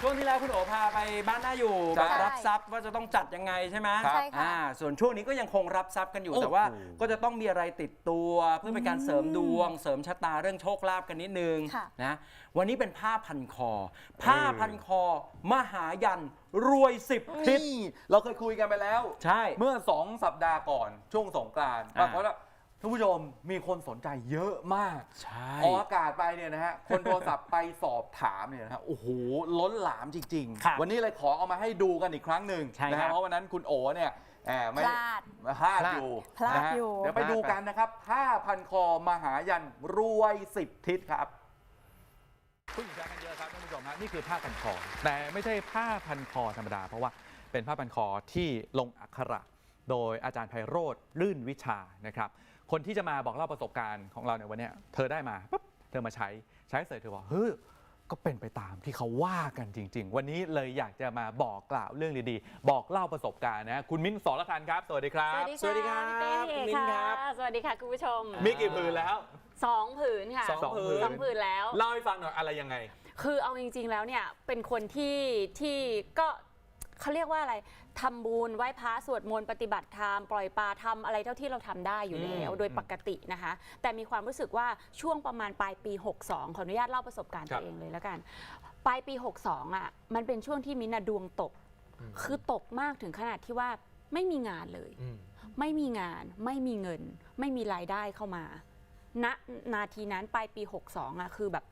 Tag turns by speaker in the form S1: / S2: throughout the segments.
S1: ช่วงที่แล้วคุณโอพาไปบ้านน่าอยู่
S2: ใช่
S1: แบบรับทรัพย์ว่าจะต้องจัดยังไงใช่ไหม
S2: ครับ
S3: ใช่ค่ะ
S1: อ่าส่วนช่วงนี้ก็ยังคงรับทรัพย์กันอยู่
S2: โอ้โห
S1: แต่ว่าก็จะต้องมีอะไรติดตัวเพื่อเป็นการเสริมดวง เสริมชะตาเรื่องโชคลาภกันนิดนึง
S3: ค่ะ
S1: นะวันนี้เป็นผ้าพันคอ ผ้าพันคอ มหายันรวยสิบทิศ
S2: นี่เราเคยคุยกันไปแล้ว
S1: ใช่
S2: เมื่อ 2 สัปดาห์ก่อนช่วงสงกรานต์ป
S1: อ่า
S2: รากฏว่า ท่านผู้ชมมีคนสนใจเยอะมาก
S1: ใช่
S2: ออกอากาศไปเนี่ยนะฮะ คนโทรศัพท์ไปสอบถามเนี่ยนะฮะ โอ้โห ล้นหลามจริง
S1: ครับ
S2: ๆ วันนี้เลยขอเอามาให้ดูกันอีกครั้งหนึ่ง
S1: ใช่
S2: นะ
S1: ครั
S2: ฮะ
S1: บ
S2: เพราะวันนั้นคุณโอเนี่ยแหมไม่
S3: พลาด
S2: พลาดอยู่
S3: พลาด
S2: นะฮะ
S3: อยู่
S2: เดี๋ยวไปดูกันนะครับผ้าพันคอมหายันรวยสิบทิศครับ
S4: ผู้หญิงใช้กันเยอะครับท่านผู้ชมฮะนี่คือผ้าพันคอ แต่ไม่ใช่ผ้าพันคอธรรมดา เพราะว่าเป็นผ้าพันคอที่ลงอักขระ โดยอาจารย์ไพโรธลื่นวิชานะครับ คนที่จะมาบอกเล่าประสบการณ์ของเราในวันเนี้ยเธอได้มาปุ๊บเธอมาใช้ใช้เสร็จเธอบอกเฮ้ยก็เป็นไปตามที่เขาว่ากันจริง ๆ วันนี้เลยอยากจะมาบอกกล่าวเรื่องดีๆ บอกเล่าประสบการณ์นะ คุณมิ้นท์สอนละคันครับ สวัสดีครับ
S1: สวัสดีครับ
S5: พี่เป้พี่เอก
S1: มิ้นท์ครั
S5: ค่ะ
S1: บ
S5: สวัสดีค่ะคุณผู้ชม
S4: มีกี่ผืนแล้ว
S5: สองผืนค่ะ
S4: สองผืน
S5: สองผืนแล้ว
S4: เล่าให้ฟังหน่อยอะไรยังไง
S5: คือเอาจริง ๆ แล้วเนี่ยเป็นคนที่ที่ก็ เขาเรียกว่าอะไรทำบุญไหว้พระสวดมนต์ปฏิบัติธรรมปล่อยปลาทำอะไรเท่าที่เราทำได้อยู่แล้ว
S4: อืม
S5: โดยปกตินะคะ แต่มีความรู้สึกว่าช่วงประมาณปลายปี 62 ขออนุญาตเล่าประสบการณ์
S4: ครั
S5: ตั
S4: บ
S5: วเองเลยแล้วกัน ปลายปี 62อะมันเป็นช่วงที่มิ้นท์อะดวงตก คือตกมากถึงขนาดที่ว่าไม่มีงานเลย ไม่มีงาน ไม่มีเงิน ไม่มีรายได้เข้ามาณนาทีนั้นปลายปี 62อะคือแบบ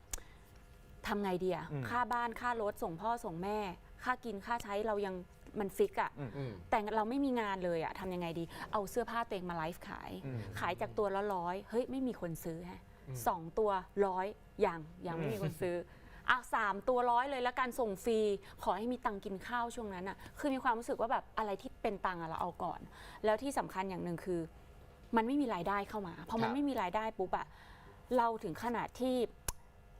S5: ทำไงดีอะ
S4: อืม
S5: ค่าบ้านค่ารถส่งพ่อส่งแม่ ค่ากินค่าใช้เรายังมันฟิกอะ
S4: อืม
S5: แต่เราไม่มีงานเลยอะทำยังไงดี เอาเสื้อผ้าตัวเองมาไลฟ์ขาย
S4: อืม
S5: ขายจากตัวละร้อยเฮ้ยไม่มีคนซื้อฮะสองตัวร้อยยังยังไม่มีคนซื้ออะสามตัวร้อยเลยแล้วการส่งฟรีขอให้มีตังค์กินข้าวช่วงนั้นอะคือมีความรู้สึกว่าแบบอะไรที่เป็นตังค์อะเราเอาก่อน แล้วที่สำคัญอย่างหนึ่งคือ มันไม่มีรายได้เข้ามาพอมัน
S4: ครับ
S5: ไม่มีรายได้ปุ๊บอะเราถึงขนาดที่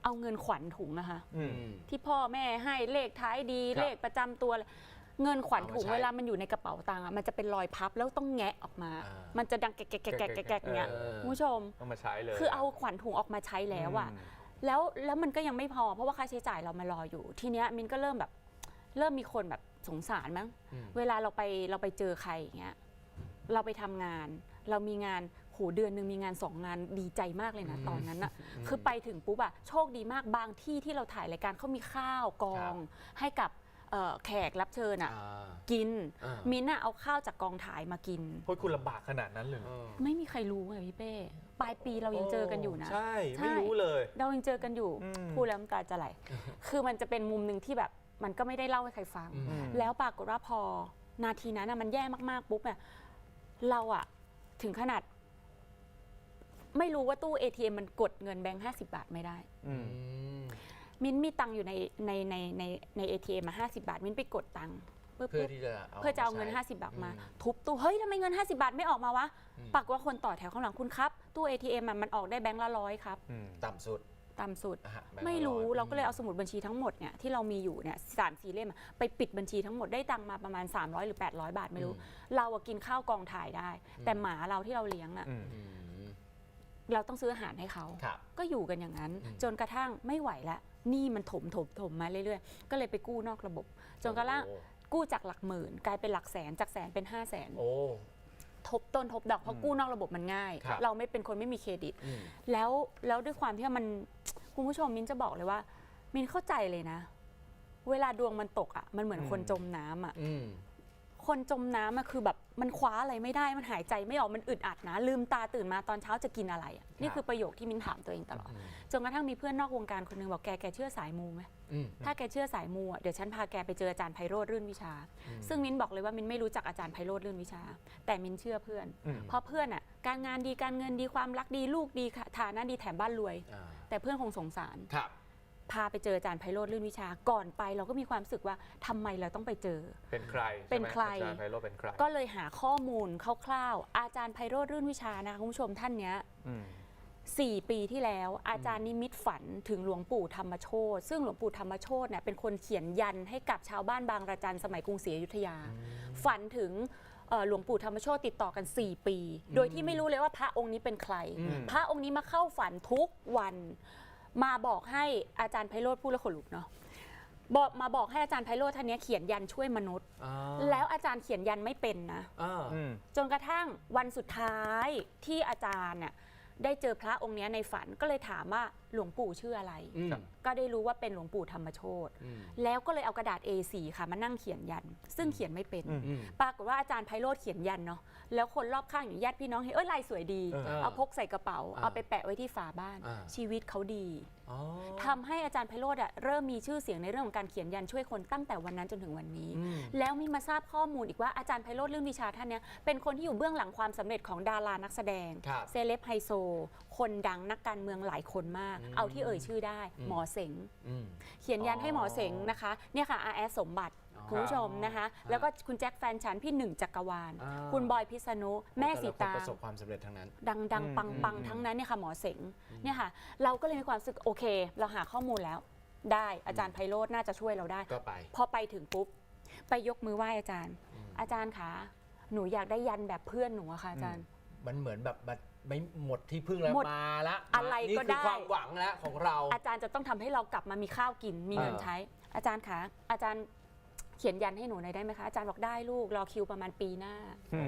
S5: เอาเงินขวัญถุงนะคะ
S4: อืม
S5: ที่พ่อแม่ให้เลขท้ายดี
S4: ครับ
S5: เลขประจำตัว เงินขวัญถุง
S6: เอามาใช้
S5: เวลามันอยู่ในกระเป๋าตังค์อะมันจะเป็นรอยพับแล้วต้องแงะออกมา
S6: อ่า
S5: มันจะดังแกะแกะแกะแกะแกะแกะอย่างเงี้ย
S6: เออ
S5: คุณผู้ชม
S4: ต้องมาใช้เลย
S5: คือเอาขวัญถุงออกมาใช้แล้วอะ
S4: ม
S5: แล้วแล้วมันก็ยังไม่พอเพราะว่าค่าใช้จ่ายเรามารออยู่ ทีเนี้ยมินก็เริ่มแบบเริ่มมีคนแบบสงสารมั้ง
S6: อืม
S5: เวลาเราไปเราไปเจอใครอย่างเงี้ยเราไปทำงาน เรามีงานโหเดือนหนึ่งมีงานสองงานดีใจมากเลยนะตอนนั้นอะคือไปถึงปุ๊บอะโชคดีมากบางที่ที่เราถ่ายรายการเขามีข้าวกองให้กับเอ่อแขกรับเชิญอะ
S6: อ่า
S5: กิน
S6: อ่า
S5: มิ้นท์อะเอาข้าวจากกองถ่ายมากิน
S4: โอ้ยคุณลำบากขนาดนั้นเลย
S6: เออ
S5: ไม่มีใครรู้ไงพี่เป้ปลายปีเรายังเจอกันอยู่นะ
S4: ใช่
S5: ใช่
S4: ไม่รู้เลย
S5: เรายังเจอกันอยู่
S4: อืม
S5: พูดแล้วน้ำตาจะไหล คือมันจะเป็นมุมหนึ่งที่แบบมันก็ไม่ได้เล่าให้ใครฟัง
S6: อืม
S5: แล้วปรากฏว่าพอนาทีนั้นนะมันแย่มากๆปุ๊บเนี่ยเราอะถึงขนาด ไม่รู้ว่าตู้ ATM มันกดเงินแบงค์ห้าสิบาทไม่ได้
S4: อืม
S5: มิ้นมีตังค์อยู่ในในในในใน ATM มาห้าสิบาท มิ้นไปกดตังค์ปุ๊บ
S6: เพื่อ
S5: ปุ๊บ
S6: ที่จะเอา
S5: เพื่อจะเอาเงิน
S6: มใช้
S5: 50 บาทมา
S6: อื
S5: ทุบตู้เฮ้ยทำไมเงิน 50 บาทไม่ออกมาวะ
S6: อืม
S5: ปรากฏว่าคนต่อแถวข้างหลังคุณครับ ตู้ ATM อะมันออกได้แบงค์ละร้อยครับ
S4: อืม
S6: ต่ำสุด
S5: ต่ำสุด
S6: นะฮะแบงค์ละ
S5: ไม่รู้
S6: อย
S5: เราก็เลยเอาสมุดบัญชีทั้งหมดเนี่ยที่เรามีอยู่เนี่ยสามสี่เล่มอะไปปิดบัญชีทั้งหมดได้ตังค์มาประมาณ 300 หรือ 800 บาทไม่รู้ เราอะกินข้าวกองถ่ายได้ แต่หมาเราที่เราเลี้ยงอะ
S4: อืม
S6: อืม
S5: เราต้องซื้ออาหารให้เขา
S6: ครับ
S5: ก็อยู่กันอย่างนั้น
S6: อืม
S5: จนกระทั่งไม่ไหวละหนี่มันถมถมถมมาเรื่อยๆ ก็เลยไปกู้นอกระบบ จนกระทั่ง
S6: โอ้
S5: กู้จากหลักหมื่น กลายเป็นหลักแสนจากแสนเป็น5 0 0แสน
S6: โอ้
S5: ทบต้นทบดอกเพราะกู้นอกระบบมันง่าย
S6: ครับ
S5: เราไม่เป็นคนไม่มีเครดิต
S6: อืม
S5: แล้วแล้วด้วยความที่ว่ามัน คุณผู้ชมมินจะบอกเลยว่า มินเข้าใจเลยนะ เวลาดวงมันตกอะมันเหมือน
S4: อืม
S5: คนจมน้ำอะ
S6: อืม
S5: คนจมน้ำอะคือแบบมันคว้าอะไรไม่ได้มันหายใจไม่ออกมันอึดอัดนะ ลืมตาตื่นมาตอนเช้าจะกินอะไรอะนี่คือประโยคที่มินถามตัวเองตลอด
S6: อืม
S5: จนกระทั่งมีเพื่อนนอกวงการคนหนึงบอกแกแกเชื่อสายมูไหม
S6: อืม
S5: ถ้าแกเชื่อสายมูอะเดี๋ยวฉันพาแกไปเจออาจารย์ไพโรธรื่นวิชา
S6: อืม
S5: ซึ่งมินบอกเลยว่ามินไม่รู้จักอาจารย์ไพโรธรื่นวิชา แต่มินเชื่อเพื่อน
S4: อืม
S5: เพราะเพื่อนอะการงานดีการเงินดีความรักดีลูกดีค่ะฐานะดีแถมบ้านรวย
S6: อ่า
S5: แต่เพื่อนคงสงสาร
S6: ครับ
S5: พาไปเจออาจารย์ไพโรธลื่นวิชาก่อนไป เราก็มีความรู้สึกว่าทำไมเราต้องไปเจอ
S4: เป็นใคร
S5: เป็น
S4: ช่ไหม
S5: ใคร
S4: อาจารย์ไพโรจน์เป็นใคร
S5: ก็เลยหาข้อมูลคร่าวๆ อาจารย์ไพโรธรื่นวิชานะคะคุณผู้ชมท่านเนี้ย
S4: อืม
S5: สี่ปีที่แล้ว อาจารย์นิมิตฝันถึงหลวงปู่ธรรมโชตซึ่งหลวงปู่ธรรมโชตเนี่ยเป็นคนเขียนยันให้กับชาวบ้านบางระจันสมัยกรุงศรีอยุธยา ฝันถึงเอ่อหลวงปู่ธรรมโชตติดต่อกัน 4 ปี โดยที่ไม่รู้เลยว่าพระองค์นี้เป็นใคร
S4: อืม
S5: พระองค์นี้มาเข้าฝันทุกวัน มาบอกให้อาจารย์ไพโรธพูดแล้วขนลุกเนาะบอกมาบอกให้อาจารย์ไพโรธท่านเนี้ยเขียนยันช่วยมนุษย์
S1: อ่า
S5: แล้วอาจารย์เขียนยันไม่เป็นนะ
S1: อ่า
S4: อืม
S5: จนกระทั่งวันสุดท้ายที่อาจารย์น่ะได้เจอพระองค์เนี้ยในฝันก็เลยถามว่าหลวงปู่ชื่ออะไร
S1: อืม
S5: ก็ได้รู้ว่าเป็นหลวงปู่ธรรมโชต
S1: อืม
S5: แล้วก็เลยเอากระดาษ A4 ค่ะมานั่งเขียนยัน ซึ่งเขียนไม่เป็น
S4: อืม
S1: อืม
S5: ปรากฏว่าอาจารย์ไพโรธเขียนยันเนาะแล้วคนรอบข้างอย่างญาติพี่น้องเห็นเอ้ยลายสวยดี
S1: เออ
S5: เอาพกใส่กระเป๋า
S1: อ่า
S5: เอาไปแปะไว้ที่ฝาบ้าน
S1: อ่า
S5: ชีวิตเขาดี
S1: อ๋อ
S5: ทำให้อาจารย์ไพโรธอะเริ่มมีชื่อเสียงในเรื่องของการเขียนยันช่วยคนตั้งแต่วันนั้นจนถึงวันนี้
S1: อืม
S5: แล้วมีมาทราบข้อมูลอีกว่าอาจารย์ไพโรธเรื่องวิชาท่านเนี้ยเป็นคนที่อยู่เบื้องหลังความสำเร็จของดารานักแสดง
S1: ครับ
S5: เซเลบไฮโซ คนดังนักการเมืองหลายคนมาก
S1: อืม
S5: เอาที่เอ่ยชื่อได้
S1: อืม
S5: หมอเสง
S1: อืม
S5: เขียนยันให้หมอเสงนะคะเนี่ยค่ะอาแอสสมบัติ
S1: อ๋อ
S5: คุณผู้ชมนะคะแล้วก็คุณแจ็คแฟนฉันพี่หนึ่งจักรวาล
S1: อ่า
S5: คุณบอยพิษณุแม่สี
S1: แต่ละคน
S5: ตา
S1: ประสบความสำเร็จทั้งนั้น
S5: ดังดัง
S4: อืม
S5: ปังปัง
S1: อืม
S5: ทั้งนั้นเนี่ยค่ะหมอเสงเนี่ยค่ะ เราก็เลยมีความรู้สึกโอเค เราหาข้อมูลแล้ว ได้อาจารย์ไพโรธน่าจะช่วยเราได้
S1: ก็ไป
S5: พอไปถึงปุ๊บ ไปยกมือไหว้อาจารย์ อาจารย์คะหนูอยากได้ยันแบบเพื่อนหนูอะค่ะอาจารย์
S1: มันเหมือนแบบมัน ไม่หมดที่พึ่งแล้ว
S5: หมด
S1: มาละ
S5: อะไร
S1: นี่
S5: ก็
S1: คือ
S5: ได้
S1: ความหวังแล้วของเรา
S5: อาจารย์จะต้องทำให้เรากลับมามีข้าวกินมีเงิน
S1: เออ
S5: ใช้ อาจารย์คะอาจารย์เขียนยันให้หนูหน่อยได้ไหมคะอาจารย์บอกได้ลูกรอคิวประมาณปีหน้า
S4: อื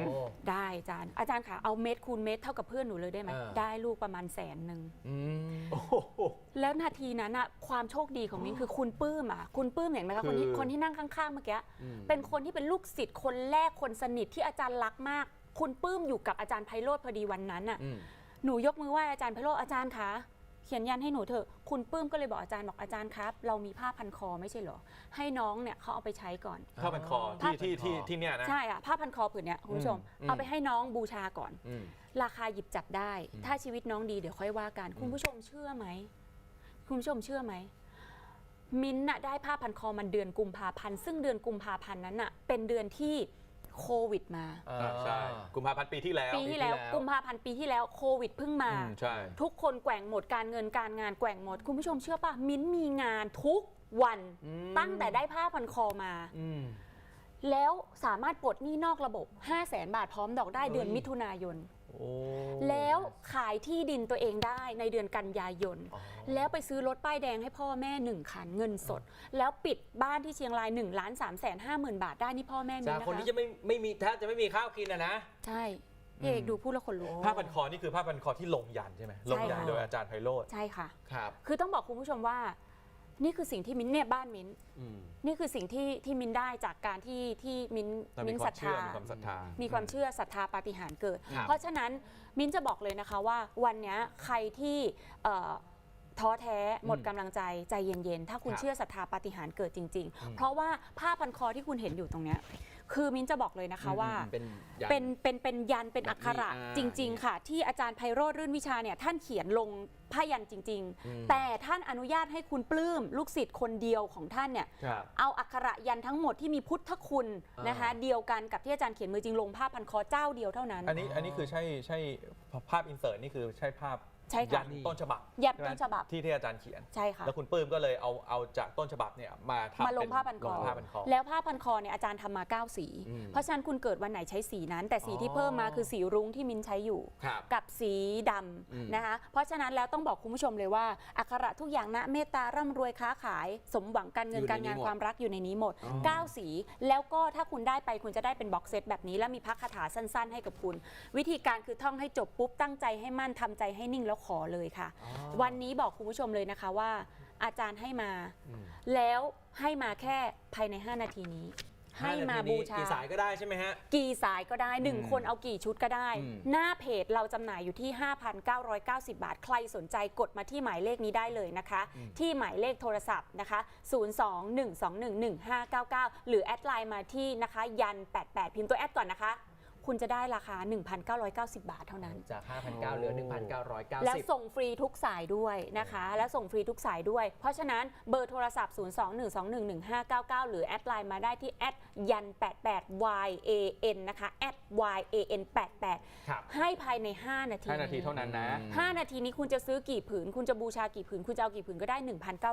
S4: ม
S1: โอ้
S5: ได้อาจารย์อาจารย์คะเอาเม็ดคูณเม็ดเท่ากับเพื่อนหนูเลยได้ไหม
S1: เออ
S5: ได้ลูกประมาณแสนหนึ่ง
S1: อืม
S5: แล้วนาทีนั้นอะความโชคดีของมิ้นคือคุณปื้มอะคุณปื้มเห็นไหมคะคนที่
S1: คือ
S5: คนที่นั่งข้างๆเมื่อกี้
S1: อืม
S5: เป็นคนที่เป็นลูกศิษย์คนแรกคนสนิทที่อาจารย์รักมาก คุณปื้มอยู่กับอาจารย์ไพโรธพอดีวันนั้นอะ
S1: อืม
S5: หนูยกมือไหว้อาจารย์ไพโรธอาจารย์คะเขียนยันให้หนูเถอะ คุณปื้มก็เลยบอกอาจารย์บอกอาจารย์ครับ เรามีผ้าพันคอไม่ใช่เหรอ ให้น้องเนี่ยเขาเอาไปใช้ก่อน
S4: ผ้าพันคอที่ที่ที่ที่เนี่ยนะ
S5: ใช่อะผ้าพันคอผืนเนี้ยคุณผู้ชม
S1: อืม
S5: เอาไปให้น้องบูชาก่อน
S1: อืม
S5: ราคาหยิบจับได้ถ้าชีวิตน้องดีเดี๋ยวค่อยว่ากันคุณผู้ชมเชื่อไหม คุณผู้ชมเชื่อไหม มิ้นท์น่ะได้ผ้าพันคอมันเดือนกุมภาพันธ์ ซึ่งเดือนกุมภาพันธ์นั้นน่ะ เป็นเดือนที่ โควิดมา
S1: อ่า
S4: อ่าใช่กุมภาพันธ์ปีที่แล้ว
S5: ปีที่แล้ว
S1: ปีที่แล้ว
S5: กุมภาพันธ์ปีที่แล้วโควิดเพิ่งมา
S4: อืมใช่
S5: ทุกคนแกว่งหมดการเงินการงานแกว่งหมด คุณผู้ชมเชื่อป่ะ มิ้นท์มีงานทุกวัน
S1: อืม
S5: ตั้งแต่ได้ผ้าพันคอมา
S1: อืม
S5: แล้วสามารถปลดหนี้นอกระบบ 5 0 0แสนบาทพร้อมดอกได้เดือน
S1: เฮ้ย
S5: มิถุนายน
S1: โอ้
S5: แล้วขายที่ดินตัวเองได้ในเดือนกันยายน
S1: อ๋อ
S5: แล้วไปซื้อรถป้ายแดงให้พ่อแม่หนึ่งคันเงินสด แล้วปิดบ้านที่เชียงราย1ล้าน3แสนห้าหมื่นบาทได้นี่พ่อแม่มี
S1: จาก
S5: นะ
S1: คนที่
S5: คะ
S1: จะไม่ไม่มีแทบจะไม่มีข้าวกินอะนะ
S5: ใช่พี่เอกดูพูดแล้วขนลุก
S4: ผ้าพันคอนี่คือผ้าพันคอที่ลงยันใช่ไหมลงยัน
S5: ค่ะ
S4: โดยอาจารย์ไพโรธ
S5: ใช่ค่ะ
S1: ครับ
S5: คือต้องบอกคุณผู้ชมว่า นี่คือสิ่งที่มิ้นเนี่ยบ้านมิ้น
S1: อืม
S5: นี่คือสิ่งที่ที่มิ้นได้จากการที่ที่มิ้น
S4: เรา
S5: มิ้
S4: มี
S5: น
S4: ค
S5: ศ
S4: วา
S5: รั
S4: ม
S5: ท
S4: เชื่อ
S5: ธา
S4: มีความศรัทธา
S5: มีความเชื่อศรัทธาปาฏิหาริย์เกิด
S1: ครับ
S5: เพราะฉะนั้นมิ้นจะบอกเลยนะคะว่าวันเนี้ยใครที่เอ่อ ท้อแท้หมดกำลังใจใจเย็นๆ ถ้าคุณ
S1: ครับ
S5: เชื่อศรัทธาปาฏิหาริย์เกิดจริง
S1: อืม
S5: ๆ เพราะว่าผ้าพันคอที่คุณเห็นอยู่ตรงเนี้ยคือมิ้นจะบอกเลยนะคะว่า
S1: เป็นยัน
S5: เป็นเป็นเป็นยันเป็น
S1: แบบ
S5: อักขระ
S1: นี้อ่า
S5: จริง ๆ ค่ะ ที่อาจารย์ไพโรธรื่นวิชาเนี่ยท่านเขียนลงผ้ายันจริง
S1: อืม
S5: ๆ แต่ท่านอนุญาตให้คุณปลื้มลูกศิษย์คนเดียวของท่านเนี่ย
S4: ครับ
S5: เอาอักขระยันทั้งหมดที่มีพุทธคุณ
S1: อ่าน
S5: นะคะ เดียวกันกับที่อาจารย์เขียนมือจริงลงผ้าพันคอเจ้าเดียวเท่านั้น
S4: อันนี้อันนี้คือใช่ใช่ภาพอินเสิร์ตนี่คือใช่ภาพ
S5: ใช่ค่ะ
S4: ยันต้นฉบับ
S5: ยัน
S4: ใช่ไหม
S5: ต้นฉบับ
S4: ที่ที่อาจารย์เขียน
S5: ใช่ค่ะ
S4: แล้วคุณปื้มก็เลยเอาเอาจากต้นฉบับเนี่ยมาทำ
S5: มาลง
S4: เป็
S5: ผ้าพันคอ
S4: ลงผ้าพันคอ
S5: แล้วผ้าพันคอเนี่ยอาจารย์ทำมา 9 สี
S1: อืม
S5: เพราะฉะนั้นคุณเกิดวันไหนใช้สีนั้น แต่สีที่
S1: อ๋อ
S5: เพิ่มมาคือสีรุ้งที่มินใช้อยู่
S1: ครับ
S5: กับสีด
S1: อืมำ
S5: นะคะ เพราะฉะนั้นแล้วต้องบอกคุณผู้ชมเลยว่าอักขระทุกอย่างนะเมตตาร่ำรวยค้าขาย สมหวังการเงินการงานความรักอยู่ในนี้หมด9สี แล้วก็ถ้าคุณได้ไปคุณจะได้เป็นบ็อกเซตแบบนี้ แล้วมีพักคาถาสั้น ๆ ให้กับคุณ วิธีการคือท่องให้จบปุ๊บตั้งใจให้มั่นทำใจให้นิ่งแล้วขอเลยค่ะวันนี้บอกคุณผู้ชมเลยนะคะว่า อาจารย์ให้มา
S1: อืม
S5: แล้วให้มาแค่ภายใน 5 นาทีนี้ ให้มาบูชา
S1: กี่สายก็ได้ใช่ไหมฮะ
S5: กี่สายก็ได้1คนเอากี่ชุดก็ได้
S1: อืม
S5: หน้าเพจเราจำหน่ายอยู่ที่ 5,990 บาท ใครสนใจกดมาที่หมายเลขนี้ได้เลยนะคะ ที่หมายเลขโทรศัพท์นะคะ 02-121-1599 หรือแอดไลน์มาที่นะคะยัน 88 พิมพ์ตัวแอดก่อนนะคะ คุณจะได้ราคา 1,990 บาทเท่านั้น
S1: จาก 5,900เหลือ 1,990
S5: แล้วส่งฟรีทุกสายด้วยนะคะ และส่งฟรีทุกสายด้วย เพราะฉะนั้นเบอร์โทรศัพท์ 021211599 หรือแอดไลน์มาได้ที่แอดยัน88 yan นะคะแอด yan 88
S1: ครับ
S5: ให้ภายใน 5 นาที
S4: 5 นาทีเท่านั้นนะ
S5: 5 นาทีนี้คุณจะซื้อกี่ผืน คุณจะบูชากี่ผืน คุณจะเอากี่ผืนก็ได้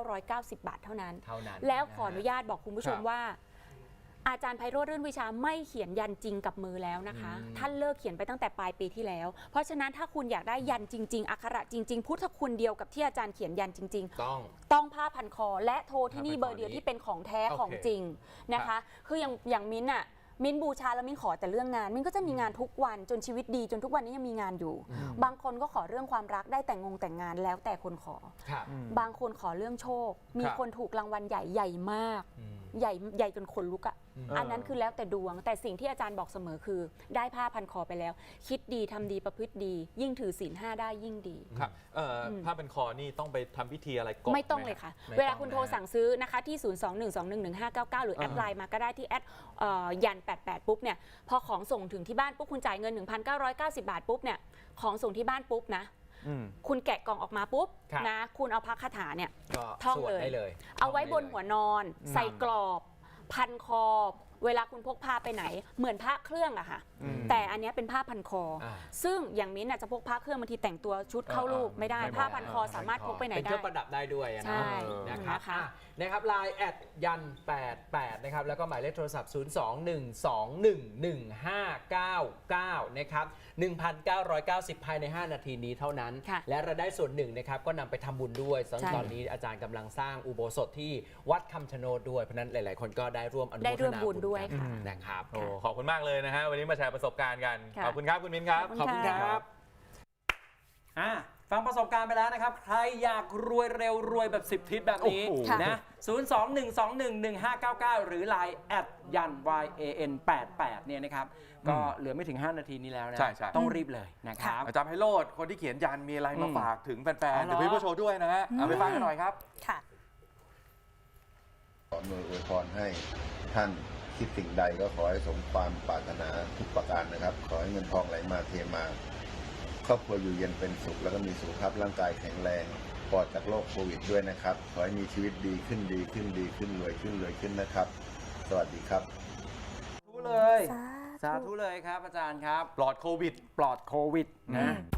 S5: 1,990 บาทเท่านั้น
S1: เท่านั้น
S5: แล้วขออนุญาตบอกคุณผู้ชม
S4: ครับ
S5: ว่า อาจารย์ไพโรธรื่นวิชาไม่เขียนยันจริงกับมือแล้วนะคะ ท่านเลิกเขียนไปตั้งแต่ปลายปีที่แล้ว เพราะฉะนั้นถ้าคุณอยากได้ยันจริง ๆ อักขระจริง ๆ พุทธคุณเดียวกับที่อาจารย์เขียนยันจริง ๆ
S3: ต้อง
S5: ต้องผ้าพันคอและโทรที่นี่
S3: ผ้า
S5: เบ
S3: พันคอ
S5: อร์เดียว
S3: นี้
S5: ที่เป็นของแท้
S3: โอเค
S5: ของจริงนะคะ คืออย่างอย่างมิ้นท์อะมิ้นท์บูชาแล้วมิ้นท์ขอแต่เรื่องงาน มิ้นท์ก็จะมีงานทุกวันจนชีวิตดีจนทุกวันนี้ยังมีงานอยู่ บางคนก็ขอเรื่องความรักได้แต่งงงแต่งงานแล้วแต่คนขอ
S3: ครับ
S5: บางคนขอเรื่องโชค มี
S3: ครับ
S5: คนถูกรางวัลใหญ่ใหญ่มาก
S3: อืม
S5: ใหญ่ใหญ่จนขนลุกอะ
S3: อืม
S5: อันนั้นคือแล้วแต่ดวง แต่สิ่งที่อาจารย์บอกเสมอคือ ได้ผ้าพันคอไปแล้ว คิดดีทำดีประพฤติดี ยิ่งถือศีลห้าได้ยิ่งดี
S3: ครับเอ่ออ
S5: ม
S3: ผ้าเป็นคอนี่ต้องไปทำพิธีอะไรก่อน
S5: ไม่ต้อง
S3: ห
S5: เลยค่ะ
S3: ไม่
S5: เวลา
S3: ต้อง
S5: คุณโทร
S3: นะฮะ
S5: สั่งซื้อนะคะที่ 021211599 หรือแอด
S3: อ่า
S5: ไลน์มาก็ได้ที่แอดเอ่อยัน 88 ปุ๊บเนี่ยพอของส่งถึงที่บ้านปุ๊บคุณจ่ายเงิน 1,990 บาทปุ๊บเนี่ยของส่งที่บ้านปุ๊บนะ
S4: อืม
S5: คุณแกะกล่องออกมาปุ๊บ
S3: ครับ
S5: นะ คุณเอาพักคาถาเนี่ย
S3: ก็
S5: ท่อง
S3: สวด
S5: เลย
S3: ได้เลย
S5: เอาไว้บน
S3: ท่งด้ลย
S5: หัวนอน ใส่กรอบ พันคอ เวลาคุณพกพาไปไหน เหมือนพระเครื่องอะค่ะ
S4: อืม
S5: แต่อันเนี้ยเป็นผ้าพันคออา ซึ่งอย่างมิ้นท์อะจะพกผ้าเครื่องบางทีแต่งตัวชุดเข้า
S3: อ่า
S5: ลูกไม่ได้
S3: ไม่เหมาะ
S5: ผ้าพันคอสามารถพกไปไหน
S3: เป็นเค
S5: ได้
S3: รื่องประดับได้ด้วยอะ
S5: ใช่
S3: นะนะครับ
S5: นะคะ
S3: อะนะครับไลน์แอดยัน 88 นะครับ แล้วก็หมายเลขโทรศัพท์ 021211599 นะครับ 1,990 ภายใน 5 นาทีนี้เท่านั้น
S5: ค่ะ
S3: และรายได้ส่วนหนึ่งนะครับ ก็นำไปทำบุญด้วยซึ่ง
S5: ใช่
S3: ตอนนี้อาจารย์กำลังสร้างอุโบสถที่วัดคำชะโนดด้วย เพราะฉะนั้นหลาย ๆ คนก็ได้ร่วมอนุโมท
S5: ได้
S3: นา
S5: ร่วมบุญด้วย
S3: กัน
S5: ค่ะ
S3: นะครับ
S4: โอ้ขอบคุณมากเลยนะฮะวันนี้มาแชร์ประสบการณ์กัน
S5: ค่ะ
S4: ขอบคุณครับคุณมิ้นครับ
S5: ขอบคุณค่ะ
S3: ครับ
S1: อะฟังประสบการณ์ไปแล้วนะครับ ใครอยากรวยเร็วรวยแบบ 10 ทิศแบบนี้
S4: โอ้โห
S1: นะ021211599 หรือ Line แอดยัน y a n 88 เนี่ยนะครับ ก็เหลือไม่ถึง 5 นาทีนี้แล้วนะ
S2: ใช่ใช่
S1: ต้องรีบเลยนะครับ
S2: อาจารย์ไพโรธคนที่เขียนยันมีอะไรมา
S1: อืม
S2: ฝากถึงแฟ
S1: อ๋
S2: น
S1: อ
S2: ๆ
S1: เหรอ
S2: เดี๋ยวพี่ผู้โชว์ด้วยนะฮะเอาไปฟังกันหน่อยครับ
S5: ค่ะ
S6: ขออำนวยอวยพรให้ท่าน คิดสิ่งใดก็ขอให้สมความปรารถนาทุกประการนะครับ ขอให้เงินทองไหลมาเทมา ครอบครัวอยู่เย็นเป็นสุข แล้วก็มีสุขภาพร่างกายแข็งแรงปลอดจากโรคโควิดด้วยนะครับ ขอให้มีชีวิตดีขึ้นดีขึ้นดีขึ้นรวยขึ้นรวยขึ้นนะครับ สวัสดีครับ
S1: ธุเลย สาธุเลยครับอาจารย์ครับ
S2: ปลอดโควิด
S1: ปลอดโควิดนะ
S5: อืม